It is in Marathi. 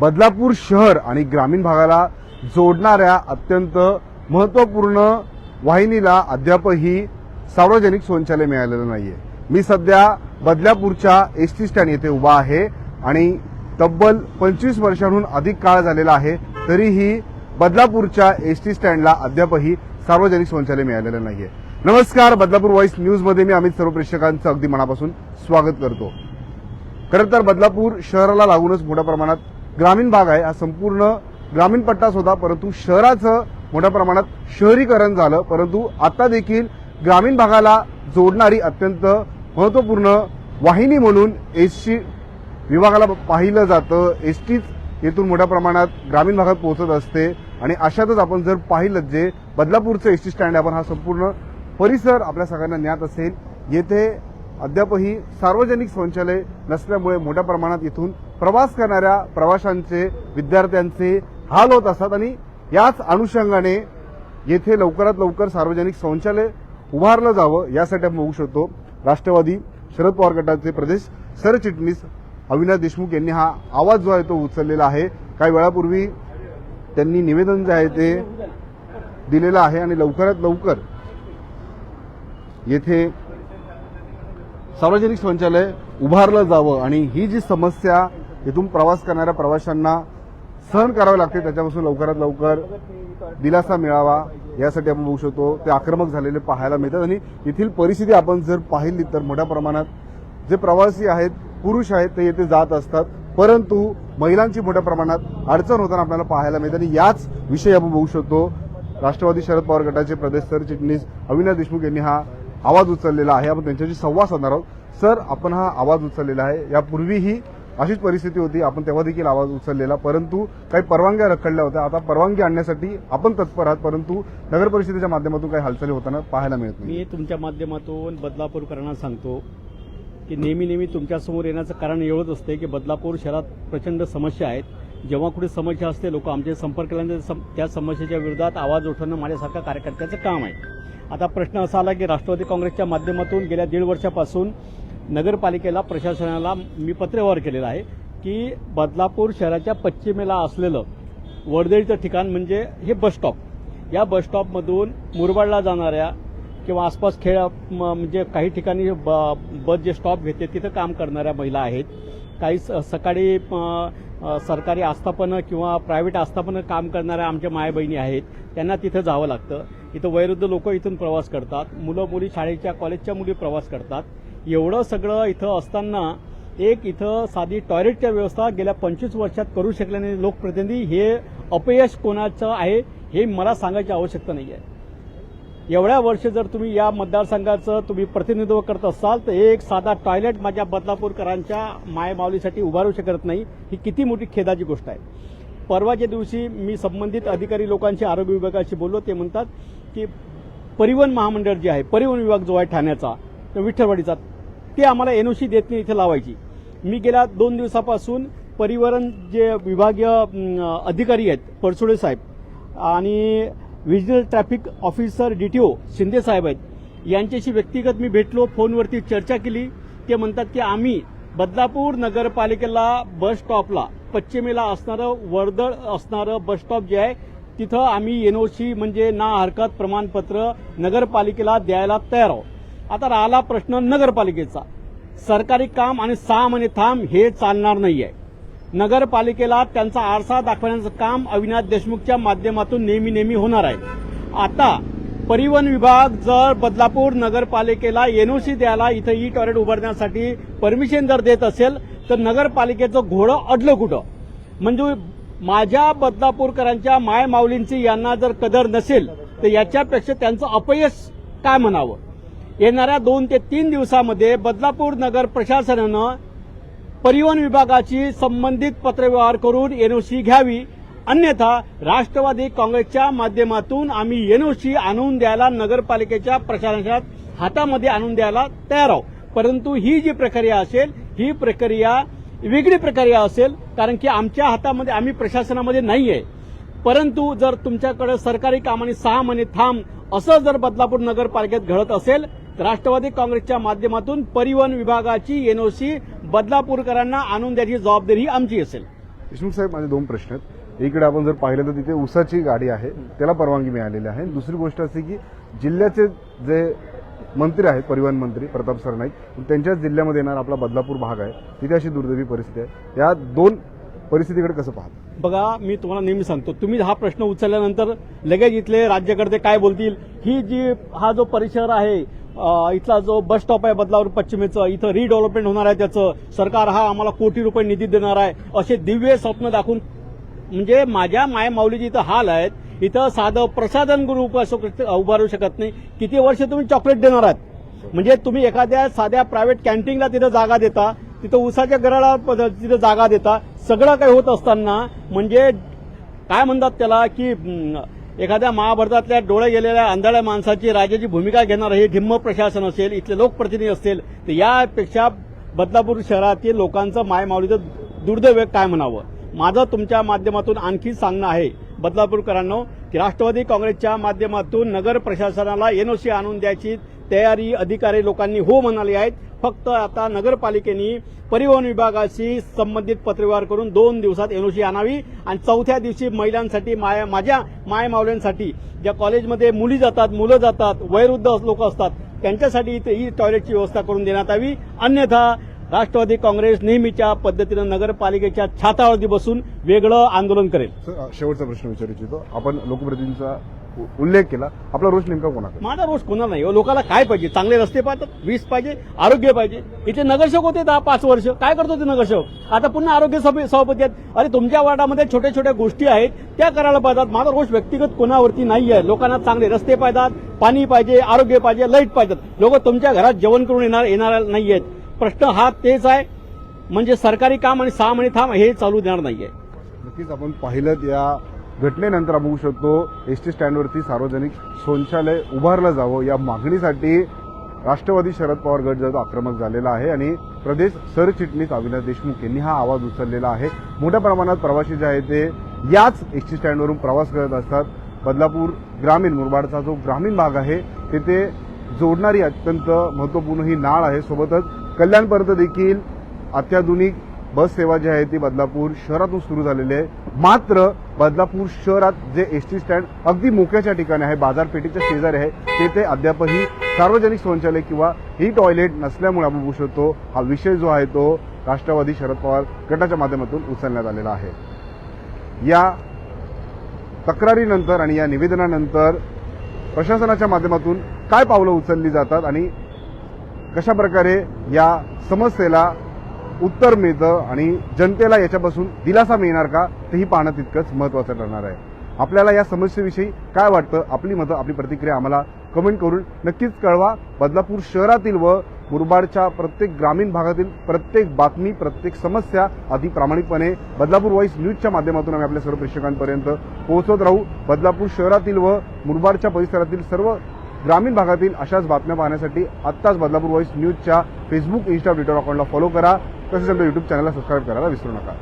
बदलापूर शहर आणि ग्रामीण भागाला जोडणाऱ्या अत्यंत महत्त्वपूर्ण वाहिनीला अद्यापही सार्वजनिक शौचालय मिळालेलं नाहीये. मी सध्या बदलापूरच्या एस टी स्टँड येथे उभा आहे आणि तब्बल पंचवीस वर्षांहून अधिक काळ झालेला आहे तरीही बदलापूरच्या एस टी स्टँडला अद्यापही सार्वजनिक शौचालय मिळालेलं नाहीये. नमस्कार बदलापूर व्हॉइस न्यूजमध्ये मी अमित सर्व प्रेक्षकांचं अगदी मनापासून स्वागत करतो. खरं तर बदलापूर शहराला लागूनच मोठ्या प्रमाणात ग्रामीण भाग आहे हा संपूर्ण ग्रामीण पट्टाच होता परंतु शहराचं मोठ्या प्रमाणात शहरीकरण झालं परंतु आता देखील ग्रामीण भागाला जोडणारी अत्यंत महत्त्वपूर्ण वाहिनी म्हणून एसटी विभागाला पाहिलं जातं. एस टीच येथून मोठ्या प्रमाणात ग्रामीण भागात पोहोचत असते आणि अशातच आपण जर पाहिलं जे बदलापूरचं एस टी स्टँड आहे आपण हा संपूर्ण परिसर आपल्या सगळ्यांना ज्ञात असेल. येथे अद्यापही सार्वजनिक शौचालय नसल्यामुळे मोठ्या प्रमाणात इथून प्रवास करणाऱ्या प्रवाशांचे विद्यार्थ्यांचे हाल होत असतात आणि याच अनुषंगाने येथे लवकरात लवकर सार्वजनिक शौचालय उभारलं जावं यासाठी आपण बघू शकतो. राष्ट्रवादी शरद पवार गटाचे प्रदेश सरचिटणीस अविनाश देशमुख यांनी हा आवाज जो आहे तो उचललेला आहे. काही वेळापूर्वी त्यांनी निवेदन जे आहे ते दिलेलं आहे आणि लवकरात लवकर येथे सार्वजनिक शौचालय उभारलं जावं आणि ही जी समस्या इथून प्रवास करणाऱ्या प्रवाशांना सहन करावे लागते. त्याच्यापासून लवकरात लवकर दिलासा मिळावा. यासाठी आपण बघू शकतो ते आक्रमक झालेले पाहायला मिळतात. आणि येथील परिस्थिती आपण जर पाहिली तर मोठ्या प्रमाणात जे प्रवासी आहेत पुरुष आहेत ते येथे जात असतात. परंतु महिलांची मोठ्या प्रमाणात अडचण होताना आपल्याला पाहायला मिळते. आणि याच विषयी आपण बघू शकतो राष्ट्रवादी शरद पवार गटाचे प्रदेश सरचिटणीस अविनाश देशमुख यांनी हा आवाज उचललेला आहे. आपण त्यांच्याशी संवाद साधणार आहोत. सर आपण हा आवाज उचललेला आहे. यापूर्वीही अशीच परिस्थिती होती. आपण तेव्हा देखील आवाज उचललेला. परंतु काही परवानग्या रखडल्या होत्या. आता परवानगी आणण्यासाठी आपण तत्पर आहात. परंतु नगर परिषदेच्या माध्यमातून काही हालचाली होताना पाहायला मिळत नाही. मी तुमच्या माध्यमातून बदलापूरकरांना सांगतो की नेहमी नेहमी तुमच्यासमोर येण्याचं कारण एवढंच असते की बदलापूर शहरात प्रचंड समस्या आहेत. जेव्हा कुठे समस्या असते लोक आमचे संपर्क केल्यानंतर सम- त्या समस्येच्या विरोधात आवाज उठवणं माझ्यासारख्या कार्यकर्त्याचं काम आहे. आता प्रश्न असा आला की राष्ट्रवादी काँग्रेसच्या माध्यमातून गेल्या दीड वर्षापासून नगरपालिकेला प्रशासनाला मी पत्रव्यवहार केलेला आहे की बदलापूर शहराच्या पश्चिमेला असलेलं वर्दळीचं ठिकाण म्हणजे हे बसस्टॉप या बसस्टॉपमधून मुरबाडला जाणाऱ्या किंवा आसपास खेळ म- म्हणजे काही ठिकाणी ब- बस जे स्टॉप घेते तिथं काम करणाऱ्या महिला आहेत. काही स- सकाळी सरकारी आस्थापनं किंवा प्रायव्हेट आस्थापनं काम करणाऱ्या आमच्या मायाबहिणी आहेत. त्यांना तिथं जावं लागतं. इथं वयोवृद्ध लोक इथून प्रवास करतात. मुलं मुली शाळेच्या कॉलेजच्या मुली प्रवास करतात. एवढं सगळं इथं असताना एक इथं साधी टॉयलेटच्या व्यवस्था गेल्या पंचवीस वर्षात करू शकल्याने लोकप्रतिनिधी हे अपयश कोणाचं आहे हे मला सांगायची आवश्यकता नाही आहे एवढ्या वर्ष जर तुम्ही या मतदारसंघाचं तुम्ही प्रतिनिधित्व करत असाल तर एक साधा टॉयलेट माझ्या बदलापूरकरांच्या मायमावलीसाठी उभारू शकत नाही. ही किती मोठी खेदाची गोष्ट आहे. परवाच्या दिवशी मी संबंधित अधिकारी लोकांशी आरोग्य विभागाशी बोललो ते म्हणतात की परिवहन महामंडळ जे आहे परिवहन विभाग जो आहे ठाण्याचा तो विठ्ठलवाडीचा ते आम्हाला एनओसी देत नाही इथे लावायची. मी गेल्या दोन दिवसापासून परिवहन जे विभागीय अधिकारी आहेत परसुडे साहेब आणि व्हिजनल ट्रॅफिक ऑफिसर डीटीओ शिंदे साहेब आहेत यांच्याशी व्यक्तिगत मी भेटलो फोनवरती चर्चा केली. ते म्हणतात की आम्ही बदलापूर नगरपालिकेला बस स्टॉपला पश्चिमेला असणारं वर्दळ असणारं बस स्टॉप जे आहे तिथं आम्ही एनओसी म्हणजे ना हरकत प्रमाणपत्र नगरपालिकेला द्यायला तयार आहोत. आता राहिला प्रश्न नगरपालिकेचा. सरकारी काम आणि सहा महिने थांब हे चालणार नाहीये. नगरपालिकेला त्यांचा आरसा दाखवण्याचं काम अविनाश देशमुखच्या माध्यमातून नेहमी नेहमी होणार आहे. आता परिवहन विभाग जर बदलापूर नगरपालिकेला एनओसी द्यायला इथं ई टॉयलेट उभारण्यासाठी परमिशन जर देत असेल तर नगरपालिकेचं घोडं अडलं कुठं? म्हणजे माझ्या बदलापूरकरांच्या माय माऊलींची यांना जर कदर नसेल तर याच्यापेक्षा त्यांचं अपयश काय म्हणावं? येणाऱ्या दोन ते तीन दिवसामध्ये बदलापूर नगर प्रशासनानं परिवहन विभागाची संबंधित पत्रव्यवहार करून एनओसी घ्यावी. अन्यथा राष्ट्रवादी काँग्रेसच्या माध्यमातून आम्ही एनओसी आणून द्यायला नगरपालिकेच्या प्रशासनात हातामध्ये आणून द्यायला तयार आहोत. परंतु ही जी प्रक्रिया असेल ही प्रक्रिया वेगळी प्रक्रिया असेल कारण की आमच्या हातामध्ये आम्ही प्रशासनामध्ये नाही आहे परंतु जर तुमच्याकडे सरकारी कामाने सहा महिने थांब असं जर बदलापूर नगरपालिकेत घडत असेल राष्ट्रवादी काँग्रेसच्या माध्यमातून परिवहन विभागाची एनओसी बदलापूरकरांना आणून द्यायची जबाबदारी आमची असेल. देशमुख साहेब माझे दोन प्रश्न आहेत. इकडे आपण जर पाहिलं तर तिथे ऊसाची गाडी आहे त्याला परवानगी मिळालेली आहे. दुसरी गोष्ट अशी की जिल्ह्याचे जे मंत्री आहेत परिवहन मंत्री प्रताप सरनाईक त्यांच्याच जिल्ह्यामध्ये येणार आपला बदलापूर भाग आहे. तिथे अशी दुर्दैवी परिस्थिती आहे. या दोन परिस्थितीकडे कसं पाहता? बघा मी तुम्हाला नेहमी सांगतो तुम्ही हा प्रश्न उचलल्यानंतर लगेच इथले राज्यकर्ते काय बोलतील? ही जी हा जो परिसर आहे इथला जो बस स्टॉप आहे बदलावर पश्चिमेचं इथं रिडेव्हलपमेंट होणार आहे त्याचं. सरकार हा आम्हाला कोटी रुपये निधी देणार आहे. असे दिव्य स्वप्न दाखवून म्हणजे माझ्या मायमाऊलीची इथं हाल आहेत. इथं साधं प्रसाधन गुरु उभारू शकत नाही. किती वर्ष तुम्ही चॉकलेट देणार आहात? म्हणजे तुम्ही एखाद्या साध्या प्रायव्हेट कॅन्टीनला तिथं जागा देता तिथं उसाच्या गराला तिथं जागा देता. सगळं काही होत असताना म्हणजे काय म्हणतात त्याला की एखाद्या महाभारतातल्या डोळे गेलेल्या आंधळ्या माणसाची राजाची भूमिका घेणार हे ढिम्म प्रशासन असेल इथले लोकप्रतिनिधी असतील तर यापेक्षा बदलापूर शहरातील लोकांचं मायमावलीचं दुर्दैव काय म्हणावं? माझं तुमच्या माध्यमातून आणखी सांगणं आहे बदलापूरकरांनो की राष्ट्रवादी काँग्रेसच्या माध्यमातून नगर प्रशासनाला एनओसी आणून द्यायची तयारी अधिकारी लोकांनी हो म्हणाले आहेत. फक्त आता नगरपालिकेने परिवहन विभागाशी संबंधित पत्रव्यवहार करून दोन दिवसात एनओसी आणावी आणि चौथ्या दिवशी महिलांसाठी माया माझ्या मायमावल्यांसाठी ज्या कॉलेजमध्ये मुली जातात मुलं जातात वयोवृद्ध लोक असतात त्यांच्यासाठी इथे ही टॉयलेटची व्यवस्था करून देण्यात यावी. अन्यथा राष्ट्रवादी काँग्रेस नेहमीच्या पद्धतीनं नगरपालिकेच्या छातावरती बसून वेगळं आंदोलन करेल. शेवटचा प्रश्न विचारू इच्छितो आपण लोकप्रतिनिधींचा उल्लेख केला आपला रोष नेमका कोणाकडे? माझा रोष कोणा नाही हो, लोकांना काय पाहिजे? चांगले रस्ते पाहतात वीज पाहिजे आरोग्य पाहिजे. इथे नगरसेवक होते दहा पाच वर्ष. काय करतो ते नगरसेवक? आता पुन्हा आरोग्य सभे सभापती आहेत. अरे तुमच्या वार्डामध्ये छोट्या छोट्या गोष्टी आहेत त्या करायला पाहिजेत माझा रोष व्यक्तिगत कोणावरती नाही आहे लोकांना चांगले रस्ते पाहिजेत पाणी पाहिजे आरोग्य पाहिजे लाइट पाहिजेत. लोक तुमच्या घरात जेवण करून येणार येणार नाही आहेत प्रश्न हा तेच आहे म्हणजे सरकारी काम आणि सहा महिने थांब हे चालू देणार नाहीये. नक्कीच आपण पाहिलं या घटनेनंतर आपण बघू शकतो एस टी स्टँडवरती सार्वजनिक शौचालय उभारलं जावं या मागणीसाठी राष्ट्रवादी शरद पवार गट जो आक्रमक झालेला आहे आणि प्रदेश सरचिटणीस अविनाश देशमुख यांनी हा आवाज उचललेला आहे. मोठ्या प्रमाणात प्रवासी जे आहेत ते याच एस टी स्टँडवरून प्रवास करत असतात. बदलापूर ग्रामीण मुरबाडचा जो ग्रामीण भाग आहे तेथे जोडणारी अत्यंत महत्त्वपूर्ण ही नाळ आहे. सोबतच कल्याणपर्यंत देखील अत्याधुनिक बस सेवा जी आहे ती बदलापूर शहरातून सुरू झालेली आहे. मात्र बदलापूर शहरात जे एस टी स्टँड अगदी मोक्याच्या ठिकाणी आहे बाजारपेठेच्या शेजारी आहे तेथे अद्यापही सार्वजनिक शौचालय किंवा ही टॉयलेट नसल्यामुळे आपण बघू शकतो हा विषय जो आहे तो राष्ट्रवादी शरद पवार गटाच्या माध्यमातून उचलण्यात आलेला आहे. या तक्रारीनंतर आणि या निवेदनानंतर प्रशासनाच्या माध्यमातून काय पावलं उचलली जातात आणि कशा प्रकारे या समस्येला उत्तर मिळतं आणि जनतेला याच्यापासून दिलासा मिळणार का तेही पाहणं तितकंच महत्वाचं ठरणार आहे. आपल्याला या समस्येविषयी काय वाटतं आपली मतं आपली प्रतिक्रिया आम्हाला कमेंट करून नक्कीच कळवा. बदलापूर शहरातील व मुरबाडच्या प्रत्येक ग्रामीण भागातील प्रत्येक बातमी प्रत्येक समस्या अति प्रामाणिकपणे बदलापूर व्हॉइस न्यूजच्या माध्यमातून आम्ही आपल्या सर्व प्रेक्षकांपर्यंत पोहोचत राहू. बदलापूर शहरातील व मुरबाडच्या परिसरातील सर्व ग्रामीण भागातील अशाच बातम्या पाहण्यासाठी आत्ताच बदलापूर व्हॉइस न्यूजच्या फेसबुक इन्स्टा ट्विटर अकाउंटला फॉलो करा. तसेच आमच्या युट्यूब चॅनलला सबस्क्राईब करायला विसरू नका.